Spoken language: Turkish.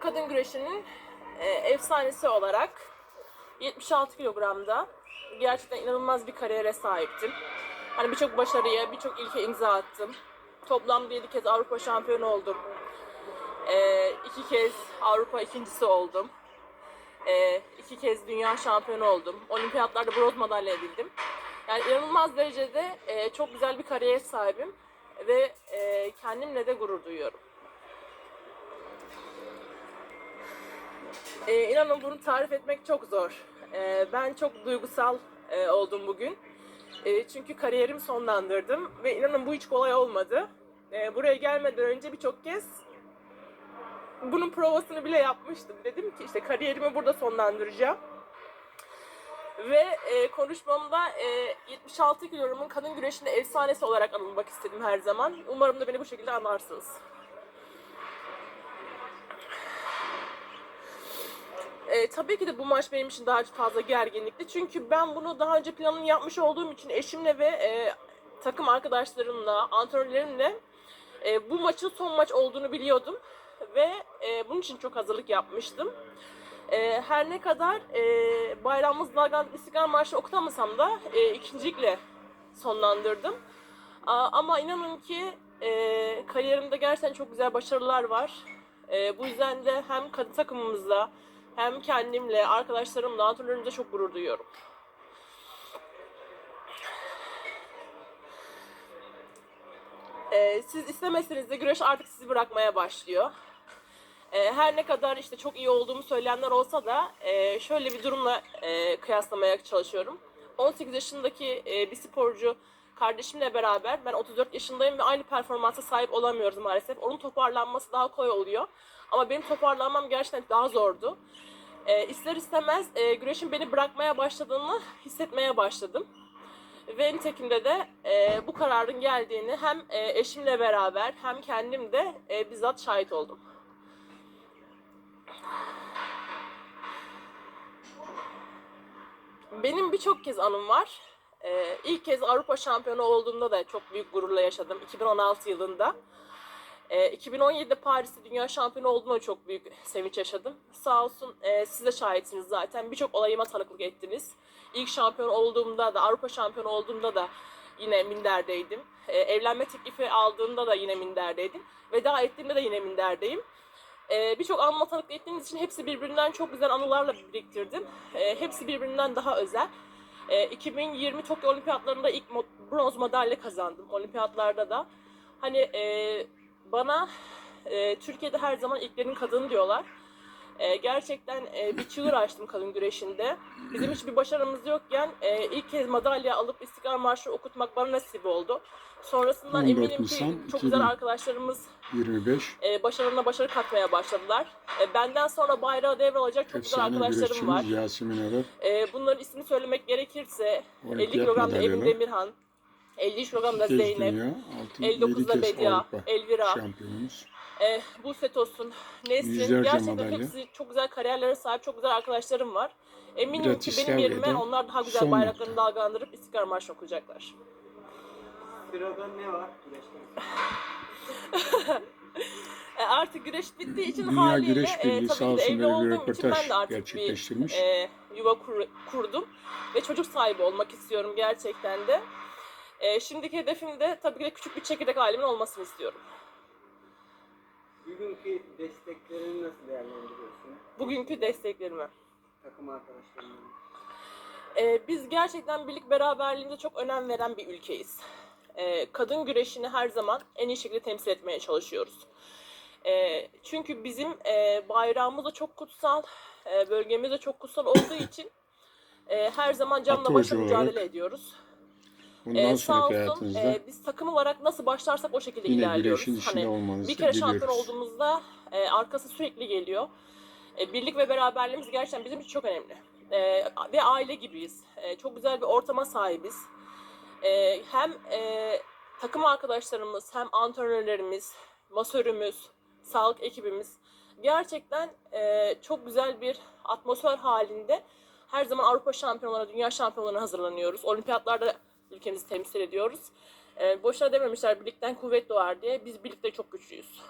kadın güreşinin e, efsanesi olarak 76 kilogramda gerçekten inanılmaz bir kariyere sahiptim. Hani birçok başarıya, birçok ilke imza attım. Toplamda 7 kez Avrupa şampiyonu oldum. E, iki kez Avrupa ikincisi oldum. E, iki kez dünya şampiyonu oldum. Olimpiyatlarda bronz madalya edildim. Yani inanılmaz derecede e, çok güzel bir kariyer sahibim ve e, kendimle de gurur duyuyorum. İnanın bunu tarif etmek çok zor. E, ben çok duygusal e, oldum bugün. E, çünkü kariyerimi sonlandırdım ve inanın bu hiç kolay olmadı. E, buraya gelmeden önce birçok kez bunun provasını bile yapmıştım. Dedim ki işte kariyerimi burada sonlandıracağım. Ve e, konuşmamda e, 76 kilogramun kadın güreşinde efsanesi olarak anılmak istedim her zaman. Umarım da beni bu şekilde anlarsınız. E, tabii ki de bu maç benim için daha fazla gerginlikti. Çünkü ben bunu daha önce planını yapmış olduğum için eşimle ve e, takım arkadaşlarımla, antrenörlerimle e, bu maçın son maç olduğunu biliyordum. Ve e, bunun için çok hazırlık yapmıştım. E, her ne kadar e, bayrağımız dalgan İstiklal Marşı okutamasam da e, ikincilikle sonlandırdım. A, ama inanın ki e, kariyerimde gerçekten çok güzel başarılar var. E, bu yüzden de hem kadın takımımızla hem kendimle, arkadaşlarımla, antrenörümle çok gurur duyuyorum. E, siz istemeseniz de güreş artık sizi bırakmaya başlıyor. E, her ne kadar işte çok iyi olduğumu söyleyenler olsa da e, şöyle bir durumla e, kıyaslamaya çalışıyorum. 18 yaşındaki e, bir sporcu kardeşimle beraber ben 34 yaşındayım ve aynı performansa sahip olamıyoruz maalesef. Onun toparlanması daha kolay oluyor. Ama benim toparlanmam gerçekten daha zordu. E, ister istemez e, güreşin beni bırakmaya başladığını hissetmeye başladım. Ve nitekimde de e, bu kararın geldiğini hem e, eşimle beraber hem kendim de e, bizzat şahit oldum. Benim birçok kez anım var. Ee, ilk kez Avrupa şampiyonu olduğumda da çok büyük gururla yaşadım 2016 yılında. Ee, 2017'de Paris'te dünya şampiyonu olduğumda da çok büyük sevinç yaşadım. Sağ olsun e, siz de şahitsiniz zaten. Birçok olayıma tanıklık ettiniz. İlk şampiyon olduğumda da Avrupa şampiyonu olduğumda da yine minderdeydim. Ee, evlenme teklifi aldığımda da yine minderdeydim. Veda ettiğimde de yine minderdeyim. Ee, Birçok anıma tanıklık ettiğiniz için hepsi birbirinden çok güzel anılarla biriktirdim. Ee, hepsi birbirinden daha özel. Ee, 2020 Tokyo Olimpiyatlarında ilk bronz madalya kazandım. Olimpiyatlarda da. Hani e, bana e, Türkiye'de her zaman ilklerin kadını diyorlar. E, gerçekten e, bir çığır açtım kadın güreşinde. Bizim hiçbir başarımız yokken e, ilk kez madalya alıp İstiklal Marşı okutmak bana nasip oldu. Sonrasından 14 eminim ki Nisan çok güzel 2000. arkadaşlarımız 25 e, başarılarına başarı katmaya başladılar. E, benden sonra bayrağı devralacak çok güzel efsane arkadaşlarım var. Yasemin Arar. E, bunların ismini söylemek gerekirse 50 Olimpiyat kilogramda madalyalı. Demirhan, 50 kilogramda Zeynep, dünya, altı, 59'da yedi kez Bedia, Avrupa Elvira, şampiyonumuz. e, Buse Tosun, Nesrin. Yüzlerce Gerçekten madalya. hepsi çok güzel kariyerlere sahip çok güzel arkadaşlarım var. Eminim ki benim Bratislava yerime onlar daha güzel son bayraklarını nokta. dalgalandırıp İstiklal Marşı okuyacaklar. Sırada ne var? E, artık güreş bittiği için Dünya haliyle Güreş e, Birliği tabii sağ ki de olsun evli böyle bir olduğum için ben de artık bir gerçekleştirmiş. e, yuva kur- kurdum ve çocuk sahibi olmak istiyorum gerçekten de. E, şimdiki hedefim de tabii ki de küçük bir çekirdek ailemin olmasını istiyorum. Bugünkü desteklerini nasıl değerlendiriyorsun? Bugünkü desteklerimi. Takım arkadaşlarından. E, biz gerçekten birlik beraberliğimize çok önem veren bir ülkeyiz. E, kadın güreşini her zaman en iyi şekilde temsil etmeye çalışıyoruz. E, çünkü bizim e, bayrağımız da çok kutsal, e, bölgemiz de çok kutsal olduğu için e, her zaman canla başla mücadele ediyoruz. Bundan Ee, sağ olsun hayatınızda e, biz takım olarak nasıl başlarsak o şekilde yine ilerliyoruz. Hani bir kere şampiyon olduğumuzda e, arkası sürekli geliyor. E, birlik ve beraberliğimiz gerçekten bizim için çok önemli. E, ve aile gibiyiz. E, çok güzel bir ortama sahibiz. E, hem e, takım arkadaşlarımız hem antrenörlerimiz, masörümüz, sağlık ekibimiz gerçekten e, çok güzel bir atmosfer halinde her zaman Avrupa şampiyonlarına, dünya şampiyonlarına hazırlanıyoruz. Olimpiyatlarda ülkemizi temsil ediyoruz. E, boşuna dememişler birlikten kuvvet doğar diye. Biz birlikte çok güçlüyüz.